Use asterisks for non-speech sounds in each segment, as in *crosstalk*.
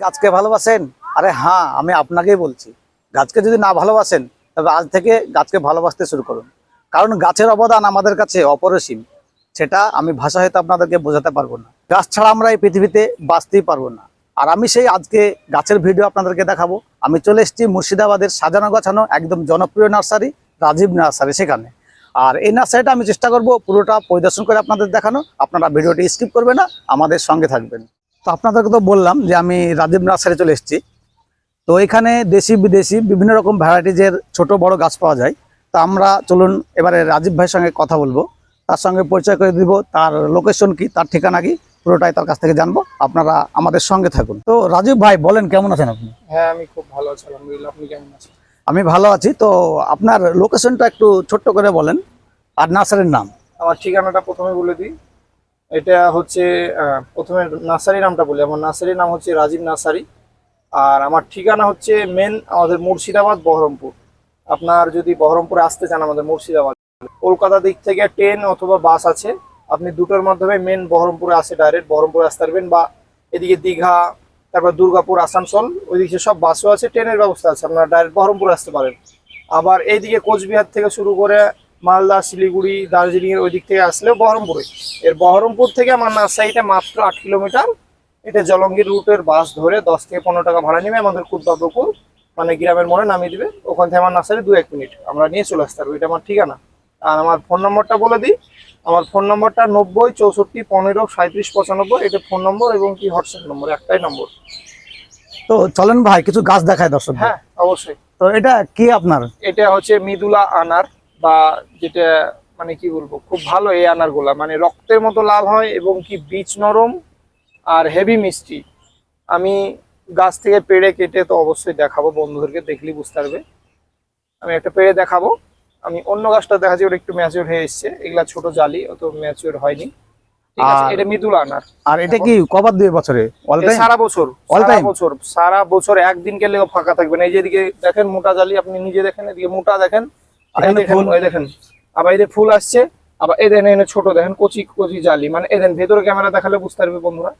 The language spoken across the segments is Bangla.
গাছকে ভালোবাসেন? আরে হ্যাঁ আমি আপনাকেই বলছি। গাছকে যদি না ভালোবাসেন, তবে আজ থেকে গাছকে ভালোবাসতে শুরু করুন। কারণ গাছের অবদান আমাদের কাছে অপরিসীম। সেটা আমি ভাষা হয়তো আপনাদেরকে বোঝাতে পারব না। গাছ ছাড়া আমরা এই পৃথিবীতে বাঁচতেই পারব না। আর আমি সেই আজকে গাছের ভিডিও আপনাদেরকে দেখাবো। আমি চলে এসেছি মুর্শিদাবাদের সাজানো গোছানো একদম জনপ্রিয় নার্সারি, রাজীব নার্সারি সেখানে। আর এই নার্সারিটা আমি চেষ্টা করব পুরোটা পরিদর্শন করে আপনাদের দেখানো। আপনারা ভিডিওটি স্কিপ করবেন না, আমাদের সঙ্গে থাকবেন। তো আপনাদেরকে তো বললাম যে আমি রাজীব নার্সারি চলে এসেছি। তো এখানে দেশি বিদেশি বিভিন্ন রকম ভ্যারাইটিজের ছোট বড় গাছ পাওয়া যায়। তো আমরা চলুন এবারে রাজীব ভাইয়ের সঙ্গে কথা বলব। তার সঙ্গে পরিচয় করে দিব তার লোকেশন কি তার ঠিকানা কি পুরোটাই তার কাছ থেকে জানব। আপনারা আমাদের সঙ্গে থাকুন। তো রাজীব ভাই বলেন কেমন আছেন আপনি? হ্যাঁ আমি খুব ভালো আছি আলহামদুলিল্লাহ। আপনি কেমন আছেন? আমি ভালো আছি। তো আপনার লোকেশনটা একটু ছোট্ট করে বলেন। আর নার্সারির নাম? আমার ঠিকানাটা প্রথমে বলে দিই। এটা হচ্ছে প্রথমে নার্সারি নামটা বলি। আমার নার্সারির নাম হচ্ছে রাজীব নার্সারি। আর আমার ঠিকানা হচ্ছে মেন আমাদের মুর্শিদাবাদ, বহরমপুর। আপনার যদি বহরমপুরে আসতে চান আমাদের মুর্শিদাবাদ। কলকাতা দিক থেকে ট্রেন অথবা বাস আছে। আপনি দুটোর মাধ্যমে মেন বহরমপুরে আসে ডাইরেক্ট বহরমপুরে আসতে পারবেন বা এদিকে দীঘা, তারপর দুর্গাপুর, আসানসোল, ওইদিকে সব বাসও আছে, ট্রেনের ব্যবস্থা আছে। আপনারা ডাইরেক্ট বহরমপুরে আসতে পারেন। আবার এইদিকে কোচবিহার থেকে শুরু করে মালদা শিলিগুড়ি দার্জিলিং এর ওই দিক থেকে আসলেও বহরমপুরে। এর বহরমপুর থেকে আমার নার্সারিটা মাত্র আট কিলোমিটার। এটা জলঙ্গির রুটের বাস ধরে দশ থেকে পনেরো টাকা ভাড়া নেবে আমাদের কুদ্দাপুকুর মানে গ্রামের মোড়ে নামিয়ে দিবে। ওখান থেকে আমার নার্সারি দু এক মিনিট। আমরা নিয়ে চলে আসতে পারব এটা আমার ঠিকানা। আর আমার ফোন নম্বরটা বলে দিই। আমার ফোন নম্বরটা নব্বই চৌষট্টি পনেরো সাঁত্রিশ পঁচানব্বই এটা ফোন নম্বর এবং কি হোয়াটসঅ্যাপ নম্বর একটাই নম্বর। তো চলেন ভাই কিছু গাছ দেখায় দর্শক হ্যাঁ অবশ্যই। তো এটা কি আপনার? এটা হচ্ছে মৃদুলা আনার। বা যেটা মানে কি বলব খুব ভালো এই আনারগুলা। মানে রক্তের মতো লাল হয় এবং কি বীজ নরম আর হেভি মিষ্টি। আমি গাছ থেকে পেড়ে কেটে তো অবশ্যই দেখাবো বন্ধুদেরকে দেখলেই বুঝতে পারবে। আমি একটা পেড়ে দেখাবো। আমি অন্য গাছটা দেখাচ্ছি ওটা একটু ম্যাচিওর হয়ে এসছে। এগুলা ছোট জালি অত ম্যাচিওর হয়নি। এটা মৃদুলা আনার। আর এটা কি কবার দুই বছরে? সারা বছর সারা বছর সারা বছর একদিন গেলে ফাঁকা থাকবে না। এই যেদিকে দেখেন মোটা জালি আপনি নিজে দেখেন এদিকে মোটা দেখেন দেখেন ফুল। ওই দেখেন। আবার এদের ফুল আসছে আবার ছোট দেখেন কচি কচি জালি। মানে দেখেন ভেতরে ক্যামেরা দেখালে বুঝতে পারবে বন্ধুরা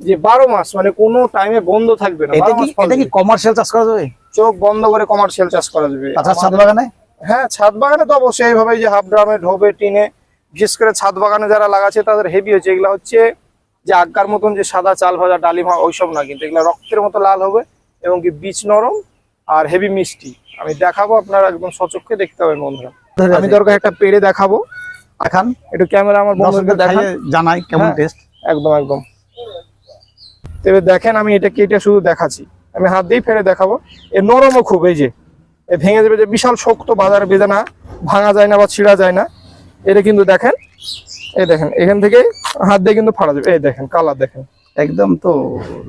যে বারো মাস মানে কোনো টাইমে বন্ধ থাকবে না। এটা কি। কমার্শিয়াল চাষ করা যাবে? চোখ বন্ধ করে কমার্শিয়াল চাষ করা যাবে। ছাদ বাগানে? হ্যাঁ ছাদ বাগানে তো অবশ্যই এইভাবে যে হাফ ড্রামে ঢোবে টিনে বিশেষ করে ছাদ বাগানে যারা লাগাচ্ছে তাদের হেভি হচ্ছে। এগুলা হচ্ছে যে আজ্ঞার মতন যে সাদা চাল ভাজা ডালিম ওইসব না কিন্তু এগুলা রক্তের মতো লাল হবে এবং কি বীজ নরম আর হেভি মিষ্টি। আমি দেখাবো আপনারা একদম সচক্ষে দেখতে পাবেন বন্ধুরা। আমি দরকার একটা পেড়ে দেখাবো। দেখান। একটু ক্যামেরা আমার দেখান। খাইয়ে জানাই কেমন হ্যাঁ। টেস্ট একদম একদম। তবে দেখেন আমি এটা কেটে শুধু দেখাচ্ছি। আমি হাত দিয়ে ফেলে দেখাবো। এ নরমও খুব এই যে। এ ভেঙে যাবে যে বিশাল শক্ত বাজারে বেঁধে না ভাঙা যায় না বা ছিঁড়া যায় না। এটা কিন্তু দেখেন এই দেখেন এখান থেকে হাত দিয়ে কিন্তু ফাড়া যাবে। এই দেখেন কালার দেখেন। একদম তো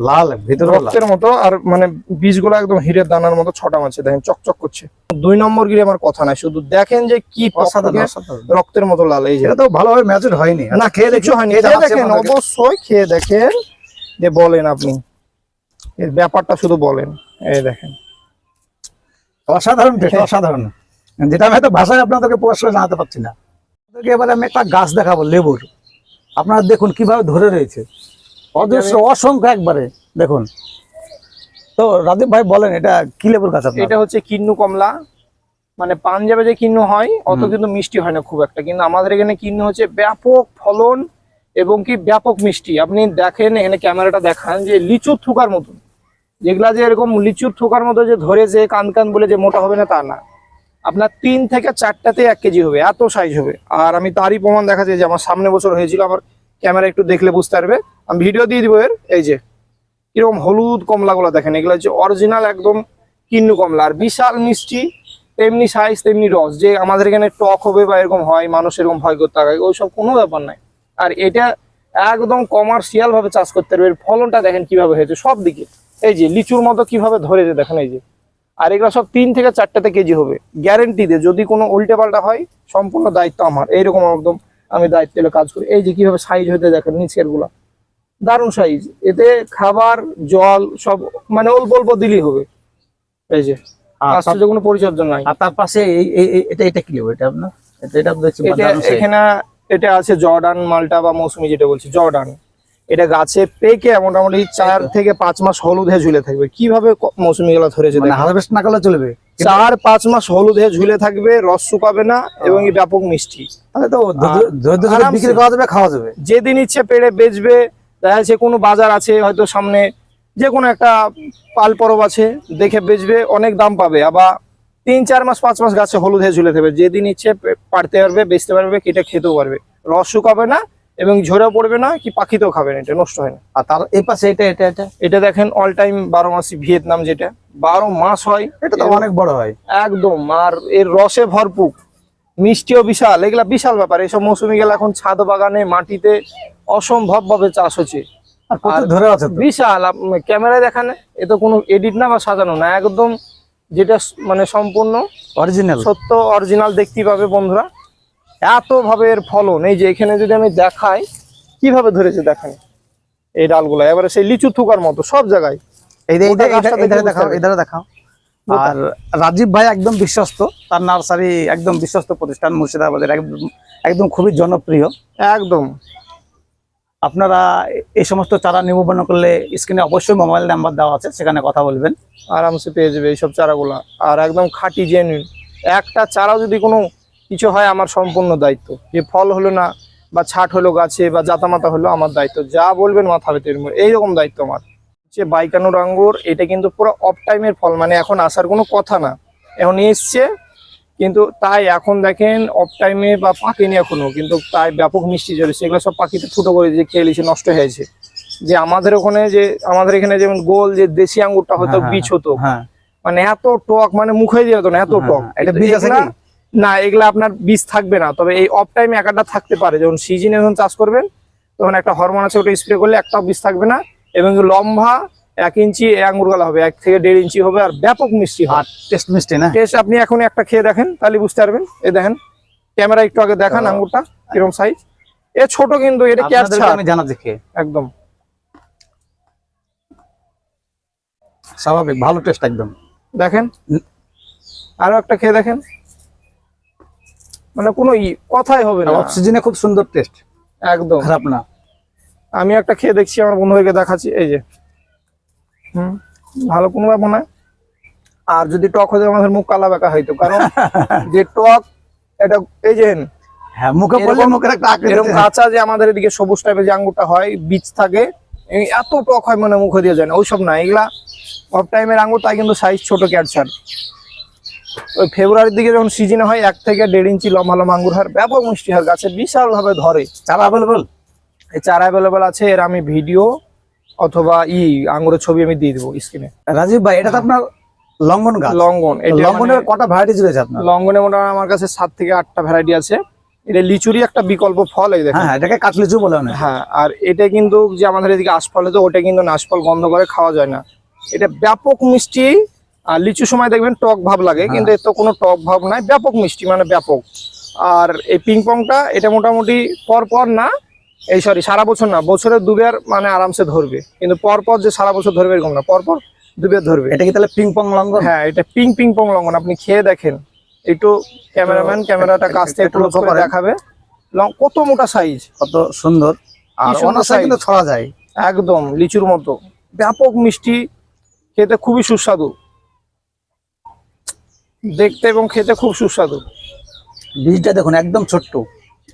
লাল ভিতরে রক্তের মতো আর মানে বীজগুলো একদম হিরের দানার মতো ছটা মাছে দেখেন চকচক করছে। দুই নম্বর গিয়ে আমার কথা নাই শুধু দেখেন যে কি। রক্তের মতো লাল এই যে। তো ভালোভাবে ম্যাচুর হয়নি। না খেয়ে দেখছ হয়নি দেখেন অবশ্যই খেয়ে দেখেন যে বলেন আপনি। এর ব্যাপারটা শুধু বলেন এই দেখেন। অসাধারণ অসাধারণ। যেটা আমি হয়তো ভাষায় আপনাদেরকে প্রকাশ করে জানাতে পারছি না। এবারে আমি একটা গাছ দেখাবো লেবুর। আপনারা দেখুন কীভাবে ধরে রয়েছে। অজস্র অসংখ্য একবারে দেখুন। তো রাজীব ভাই বলেন এটা কি লেবুর গাছ আপনার? এটা হচ্ছে কিন্নু কমলা। মানে পাঞ্জাবে যে কিন্নু হয় অত কিন্তু মিষ্টি হয় না খুব একটা। কিন্তু আমাদের এখানে কিন্নু হচ্ছে ব্যাপক ফলন এবং কি ব্যাপক মিষ্টি। আপনি দেখেন এখানে ক্যামেরাটা দেখান যে লিচুর থুকার মতন। যেগুলা যে এরকম লিচুর থুকার মতো যে ধরে যে কান কান বলে যে মোটা হবে না তা না। আপনার তিন থেকে চারটাতে এক কেজি হবে এত সাইজ হবে। আর আমি তারই প্রমাণ দেখাচ্ছি যে আমার সামনে বছর হয়েছিল আমার ক্যামেরা একটু দেখলে বুঝতে পারবে। আমি ভিডিও দিয়ে দিব এর, এই যে, কীরকম হলুদ কমলাগুলো দেখেন, এগুলো হচ্ছে অরিজিনাল একদম কিন্নু কমলা, আর বিশাল মিষ্টি, তেমনি সাইজ তেমনি রস, যে আমাদের এখানে টক হবে বা এরকম হয়, মানুষ এরকম ভয় করতে থাকে ওইসব কোনো ব্যাপার নাই। আর এটা একদম কমার্শিয়াল ভাবে চাষ করতে পারবে, এর ফলনটা দেখেন কীভাবে হয়েছে, সব দিকে। এই যে, লিচুর মতো কীভাবে ধরেছে, দেখেন এই যে। আর এগুলো সব তিন থেকে চারটাতে কেজি হবে গ্যারেন্টি দিয়ে, যদি কোনো উল্টে পাল্টা হয়, সম্পূর্ণ দায়িত্ব আমার, এইরকম একদম আমি দায়িত্ব কাজ করি। এই যে কীভাবে সাইজ হতে দেখেন নিচেরগুলা দারুণ সাইজ এতে খাবার জল সব মানে অল্প অল্প দিলেই হবে। এই যে আশ্চর্য কোনো পরিচর্যা নাই। আর তার পাশে এটা এটা কি এটা আপনার? এটা দেখছি। এখানে এটা আছে জর্ডান মালটা বা মৌসুমি যেটা বলছি জর্ডান। এটা গাছে পেকে মোটামুটি চার থেকে পাঁচ মাস হলুদ হয়ে ঝুলে থাকবে। কীভাবে ক- মৌসুমী গেলা ধরেছে মানে হারভেস্ট না করলে চলবে? চার পাঁচ মাস হলুদ হয়ে ঝুলে থাকবে রস শুকাবে না এবং ব্যাপক মিষ্টি। তাহলে তো ধৈর্য- আর ধৈর্য বিক্রি করা যাবে খাওয়া যাবে। যেদিন ইচ্ছে পেড়ে বেচবে দেখা যাচ্ছে কোনো বাজার আছে হয়তো সামনে যে কোনো একটা পাল পরব আছে দেখে বেচবে অনেক দাম পাবে। আবার তিন চার মাস পাঁচ মাস গাছে হলুদ হয়ে ঝুলে থাকবে। যেদিন ইচ্ছে পাড়তে পারবে বেচতে পারবে কেটে খেতেও পারবে। রস শুকাবে না এবং ঝরে পড়বে না কি পাখিতেও খাবে না এটা নষ্ট হয় না। আর তার এই পাশে এটা এটা এটা? এটা দেখেন অল টাইম বারো মাসি ভিয়েতনাম যেটা। বারো মাস হয়। এটা তো অনেক বড় হয়। একদম আর এর রসে ভরপুর। মিষ্টিও বিশাল এগুলা বিশাল ব্যাপার। এইসব মৌসুমি গেলে এখন ছাদ বাগানে মাটিতে অসম্ভব ভাবে চাষ হচ্ছে। আর ধরে আছে বিশাল ক্যামেরায় দেখানে এ তো কোনো এডিট না বা সাজানো না একদম যেটা মানে সম্পূর্ণ অরিজিনাল সত্য অরিজিনাল দেখতে পাবে বন্ধুরা। এত ভাবে এর ফলন এই যে এখানে যদি আমি দেখাই কীভাবে ধরেছে দেখেন? এই ডালগুলো এবারে সেই লিচু থুকার মতো সব জায়গায়। দেখাও আর রাজীব ভাই একদম বিশ্বস্ত তার নার্সারি একদম বিশ্বস্ত প্রতিষ্ঠান মুর্শিদাবাদের একদম একদম খুবই জনপ্রিয়। একদম। আপনারা এই সমস্ত চারা নিবন্ধন করলে স্ক্রিনে অবশ্যই মোবাইল নাম্বার দেওয়া আছে, সেখানে কথা বলবেন। আরামসে পেয়ে যাবে এইসব চারাগুলো। আর একদম খাঁটি জেনুইন একটা চারা যদি কোনো কিছু হয়, আমার সম্পূর্ণ দায়িত্ব। যে ফল হলো না, বা ছাট হলো গাছে, বা জাতামাতা হলো আমার দায়িত্ব। যা বলবেন মাথা পেতে এইরকম দায়িত্ব আমার। হচ্ছে বাইকানোর আঙ্গুর, এটা কিন্তু পুরো অফ টাইমের ফল। মানে এখন আসার কোনো কথা না। এখন এসছে কিন্তু তাই এখন দেখেন অফ টাইমে বা পাকেনি এখনও কিন্তু তাই ব্যাপক মিষ্টি চলেছে সেগুলো সব পাখিতে ফুটো করে যে খেয়ে নিয়েছে নষ্ট হয়েছে যে আমাদের ওখানে যে আমাদের এখানে যেমন গোল যে দেশি আঙ্গুরটা হতো হ্যাঁ, বীজ হতো। হ্যাঁ। মানে এত টক মানে মুখে দিয়ে যেত না এত হ্যাঁ, টক। হ্যাঁ। এটা বীজ আছে এগুলা- না এগুলা আপনার বীজ থাকবে না। তবে এই অফ টাইমে একটা থাকতে পারে। যখন সিজনে যখন চাষ করবেন তখন একটা হরমোন আছে ওটা স্প্রে করলে একটা বীজ থাকবে না। এবং লম্বা এক ইঞ্চি এই আঙ্গুর গালা হবে এক থেকে দেড় ইঞ্চি হবে আর ব্যাপক মিষ্টি আর টেস্ট মিষ্টি না? টেস্ট আপনি এখন একটা খেয়ে দেখেন তাহলে বুঝতে পারবেন। এই দেখেন ক্যামেরা একটু আগে দেখান আঙ্গুরটা কীরকম সাইজ এ ছোট কিন্তু এটা ক্যাচ আমি জানা দেখে একদম। স্বাভাবিক ভালো টেস্ট একদম। দেখেন আরও একটা খেয়ে দেখেন। মানে কোনো কথাই হবে না। অক্সিজেনে খুব সুন্দর টেস্ট একদম। খারাপ না। আমি একটা খেয়ে দেখছি আমার বন্ধুদেরকে দেখাচ্ছি এই যে। হুম ভালো কোনো ব্যাপার না। আর যদি টক হয়ে যায় আমাদের মুখ কালা বেকা হইতো। কারণ *laughs* যে টক এটা এই যে হ্যাঁ মুখে পড়লে মুখের একটা আকৃতি এরকম কাঁচা যে আমাদের এদিকে সবুজ টাইপের যে আঙ্গুরটা হয় বীজ থাকে এত টক হয় মানে মুখে দিয়ে যায় না। ওইসব না এগুলা অফ টাইমের আঙ্গুর তাই কিন্তু সাইজ ছোট ক্যাটসার। ওই ফেব্রুয়ারির দিকে যখন সিজনে হয় এক থেকে দেড় ইঞ্চি লম্বা লম্বা আঙ্গুর হয় ব্যাপক মিষ্টি হয় গাছে বিশাল ভাবে ধরে। চারা অ্যাভেলেবল এই চারা অ্যাভেলেবেল আছে এর আমি ভিডিও অথবা ই আঙ্গুরের ছবি আমি দিয়ে দেবো স্ক্রিনে রাজীব ভাই এটা তো আপনার লঙ্ঘন গাছ। লঙ্ঘন এটা লঙ্ঘনের মানে- কটা ভ্যারাইটিস রয়েছে আপনার? লঙ্ঘনে মোটামুটি আমার কাছে সাত থেকে আটটা ভ্যারাইটি আছে। এটা লিচুরি একটা বিকল্প ফল এই দেখেন। হ্যাঁ হ্যাঁ, এটাকে কাটলিচু বলে হ্যাঁ আর এটা কিন্তু যে আমাদের এদিকে আশফল তো ওটা কিন্তু নাশফল বন্ধ করে খাওয়া যায় না। এটা ব্যাপক মিষ্টি আর লিচু সময় দেখবেন টক ভাব লাগে হ্যাঁ। কিন্তু এর তো কোনো টক ভাব নাই। ব্যাপক মিষ্টি মানে ব্যাপক। আর এই পিং পংটা এটা মোটামুটি পর পর না এই সরি সারা বছর না বছরে দুবার মানে আরামসে ধরবে। কিন্তু পর পর যে সারা বছর ধরবে এরকম না পরপর পর দুবার ধরবে। এটা কি তাহলে পিং পং লঙ্ঘন? হ্যাঁ এটা পিং পিং পং লঙ্ঘন আপনি খেয়ে দেখেন। একটু ক্যামেরাম্যান ক্যামেরাটা কাছ থেকে একটু লক্ষ্য করে দেখাবে। লং- কত মোটা সাইজ কত সুন্দর। আর কিন্তু ছড়া যায়। একদম লিচুর মতো। ব্যাপক মিষ্টি খেতে খুবই সুস্বাদু। দেখতে এবং খেতে খুব সুস্বাদু। বীজটা দেখুন একদম ছোট্ট।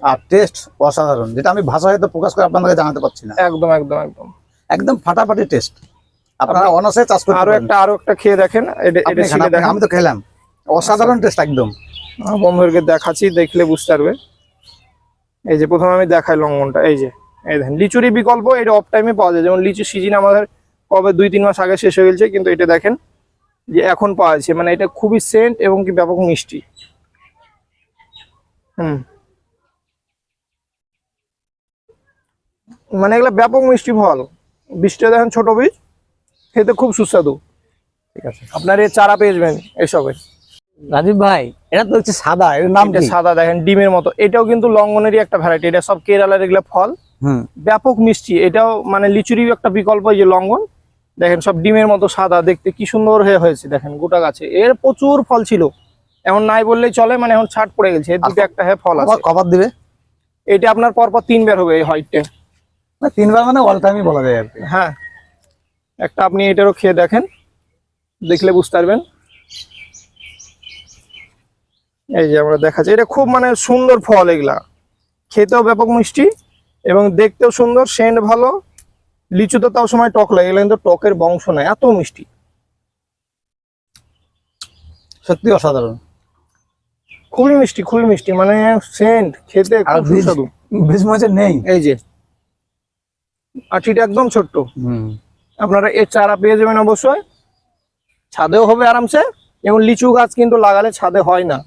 আর টেস্ট অসাধারণ যেটা আমি ভাষায় হয়তো প্রকাশ করে আপনাদেরকে জানাতে পারছি না। একদম একদম একদম। একদম ফাটাফাটি টেস্ট আপনারা অনার্সে চাষ করতে আরও একটা আরও একটা খেয়ে দেখেন আমি তো খেলাম। অসাধারণ টেস্ট একদম। বন্ধুদেরকে দেখাচ্ছি দেখলে বুঝতে পারবে। এই যে প্রথমে আমি দেখাই লঙ্গনটা এই যে এই দেখেন লিচুরই বিকল্প এটা অফ টাইমে পাওয়া যায়। যেমন লিচু সিজন আমাদের কবে দুই তিন মাস আগে শেষ হয়ে গেছে কিন্তু এটা দেখেন যে এখন পাওয়া যাচ্ছে। মানে এটা খুবই সেন্ট এবং কি ব্যাপক মিষ্টি। হুম। মানে এগুলো ব্যাপক মিষ্টি ফল। বীজটা দেখেন ছোট বীজ খেতে খুব সুস্বাদু। ঠিক আছে আপনার এর চারা পেয়ে যাবেন এসবের রাজীব ভাই এটা তো হচ্ছে সাদা এর নাম কি? সাদা দেখেন ডিমের মতো। এটাও কিন্তু লঙ্গনেরই একটা ভ্যারাইটি এটা সব কেরালার এগুলো ফল। হুম। ব্যাপক মিষ্টি এটাও মানে লিচুরি একটা বিকল্প এই যে লঙ্গন। দেখেন সব ডিমের মতো সাদা দেখতে কি সুন্দর হয়ে হয়েছে দেখেন গোটা গাছে। এর প্রচুর ফল ছিল এখন নাই বললেই চলে মানে এখন ছাট পড়ে গেছে এর দুটো একটা হ্যাঁ ফল আছে। কবার দিবে? এটা আপনার পরপর তিনবার হবে এই হোয়াইটটা তিনবার মানে অল টাইমই বলা যায় আর কি। হ্যাঁ। একটা আপনি এটারও খেয়ে দেখেন দেখলে বুঝতে পারবেন। এই যে আমরা দেখাচ্ছি এটা খুব মানে সুন্দর ফল এগুলা। খেতেও ব্যাপক মিষ্টি এবং দেখতেও সুন্দর সেন্ট ভালো লিচুতে তাও সময় টক লাগে এগুলো কিন্তু টকের বংশ নয় এত মিষ্টি। সত্যি অসাধারণ। খুবই মিষ্টি খুবই মিষ্টি মানে সেন্ট খেতে আর সুস্বাদু। মরিচের নেই। এই যে আটিটা একদম ছোট্ট। আপনারা এর চারা পেয়ে যাবেন অবশ্যই। ছাদেও হবে আরামসে। এবং লিচু গাছ কিন্তু লাগালে ছাদে হয় না।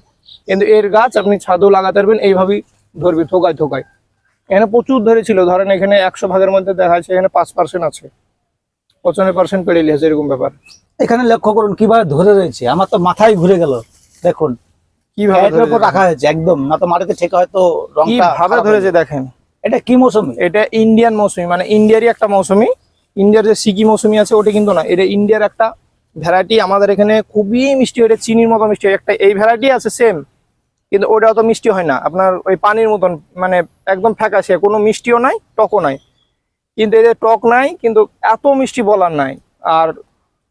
কিন্তু এর গাছ আপনি ছাদেও লাগাতে পারবেন। এইভাবেই ধরবে থোকায় থোকায়। এখানে প্রচুর ধরেছিল। ধরেন এখানে একশো ভাগের মধ্যে দেখা যাচ্ছে এখানে পাঁচ পার্সেন্ট আছে। পঁচানব্বই পার্সেন্ট পেড়ে নিয়েছে এরকম ব্যাপার। এখানে লক্ষ্য করুন কীভাবে ধরে রয়েছে। আমার তো মাথায় ঘুরে গেল। দেখুন। কীভাবে রাখা হয়েছে একদম। না তো মাটিতে ঠেকা হয়তো রংটা ধরেছে দেখেন? এটা কি মৌসুমি? এটা ইন্ডিয়ান মৌসুমি মানে ইন্ডিয়ারই একটা মৌসুমি। ইন্ডিয়ার যে সিকি মৌসুমি আছে ওটা কিন্তু না এটা ইন্ডিয়ার একটা ভ্যারাইটি আমাদের এখানে খুবই মিষ্টি এটা চিনির মতো মিষ্টি একটা এই ভ্যারাইটি আছে সেম কিন্তু ওটা অত মিষ্টি হয় না। আপনার ওই পানির মতন মানে একদম ফ্যাকাশে কোনো মিষ্টিও নাই টকও নাই। কিন্তু এদের টক নাই কিন্তু এত মিষ্টি বলার নাই। আর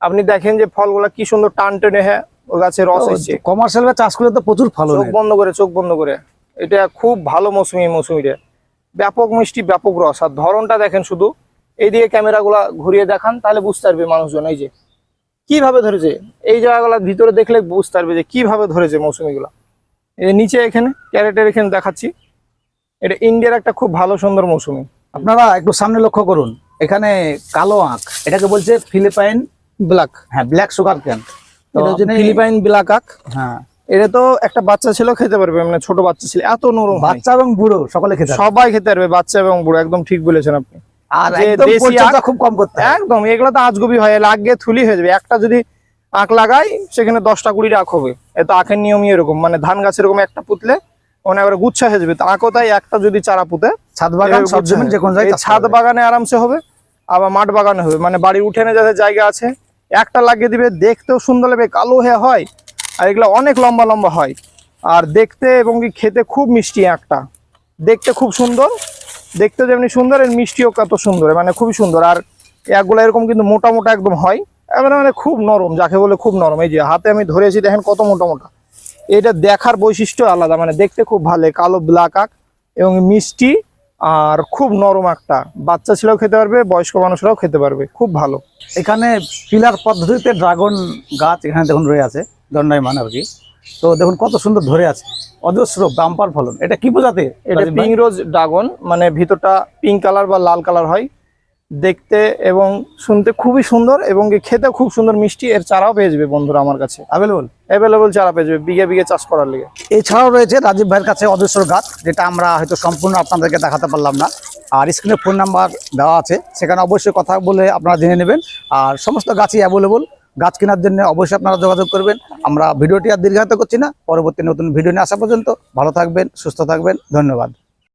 আপনি দেখেন যে ফলগুলা কি সুন্দর টান টেনে হ্যাঁ ও গাছে রস এসছে। কমার্শিয়াল চাষ করলে তো প্রচুর ফলন চোখ বন্ধ করে চোখ বন্ধ করে। এটা খুব ভালো মৌসুমি এই মৌসুমিটা। ব্যাপক মিষ্টি ব্যাপক রস। আর ধরনটা দেখেন শুধু। এইদিকে ক্যামেরাগুলা ঘুরিয়ে দেখান তাহলে বুঝতে পারবে মানুষজন। এই যে কীভাবে ধরেছে? এই জায়গাগুলো ভিতরে দেখলে বুঝতে পারবে যে কীভাবে ধরেছে মৌসুমিগুলা। এই নিচে এখানে ক্যারেটের এখানে দেখাচ্ছি। এটা ইন্ডিয়ার একটা খুব ভালো সুন্দর মৌসুমি। আপনারা একটু সামনে লক্ষ্য করুন। এখানে কালো আঁক এটাকে বলছে ফিলিপাইন ব্ল্যাক। হ্যাঁ black sugar can Philippine black আক হ্যাঁ। এটা তো একটা বাচ্চা ছিল খেতে পারবে মানে ছোট বাচ্চা ছিল। এত নরম বাচ্চা এবং বুড়ো সকলে খেতে সবাই খেতে পারবে বাচ্চা এবং বুড়ো একদম ঠিক বলেছেন আপনি। আর খুব কম করতে একদম এগুলো তো আজগবি হয় লাগিয়ে থুলি হয়ে যাবে। একটা যদি আখ লাগাই সেখানে দশটা কুড়িটা আখ হবে। এত আখের নিয়মই এরকম মানে ধান গাছ এরকম একটা পুতলে মানে এবার গুচ্ছা হয়ে যাবে। তো তাই একটা যদি চারা পুঁতে ছাদ বাগান ছাদ বাগানে আরামসে হবে আবার মাঠ বাগানে হবে। মানে বাড়ির উঠেনে যাদের জায়গা আছে একটা লাগিয়ে দিবে দেখতেও সুন্দর লাগবে কালো হয়ে হয়। আর এগুলো অনেক লম্বা লম্বা হয়। আর দেখতে এবং কি খেতে খুব মিষ্টি একটা দেখতে খুব সুন্দর। দেখতে যেমনি সুন্দর, এর মিষ্টিও কত সুন্দর মানে খুবই সুন্দর। আর একগুলো এরকম কিন্তু মোটা মোটা একদম হয়। এবারে মানে খুব নরম, যাকে বলে খুব নরম। এই যে হাতে আমি ধরেছি, দেখেন কত মোটা মোটা। এটা দেখার বৈশিষ্ট্য আলাদা মানে দেখতে খুব ভালো। কালো ব্ল্যাক আক এবং মিষ্টি আর খুব নরম একটা বাচ্চা ছেলেও খেতে পারবে, বয়স্ক মানুষরাও খেতে পারবে। খুব ভালো। এখানে পিলার পদ্ধতিতে ড্রাগন গাছ এখানে দেখুন রয়ে আছে। দণ্ডায়মান আর কি। তো দেখুন কত সুন্দর ধরে আছে। অজস্র বাম্পার ফলন। এটা কি বোঝাতে এটা? পিঙ্ক রোজ ড্রাগন মানে ভিতরটা পিঙ্ক কালার বা লাল কালার হয়। দেখতে এবং শুনতে খুবই সুন্দর এবং খেতে খুব সুন্দর মিষ্টি। এর চারাও পেয়ে যাবে বন্ধুরা আমার কাছে। অ্যাভেলেবল অ্যাভেলেবল চারা পেয়ে যাবে বিঘে বিঘে চাষ করার লিগে। এছাড়াও রয়েছে রাজীব ভাইয়ের কাছে অজস্র গাছ যেটা আমরা হয়তো সম্পূর্ণ আপনাদেরকে দেখাতে পারলাম না। আর স্ক্রিনে ফোন নাম্বার দেওয়া আছে সেখানে অবশ্যই কথা বলে আপনারা জেনে নেবেন। আর সমস্ত গাছই অ্যাভেলেবল গাছ কেনার জন্য অবশ্যই আপনারা যোগাযোগ করবেন। আমরা ভিডিওটি আর দীর্ঘায়িত করছি না। পরবর্তী নতুন ভিডিও নিয়ে আসা পর্যন্ত ভালো থাকবেন, সুস্থ থাকবেন। ধন্যবাদ।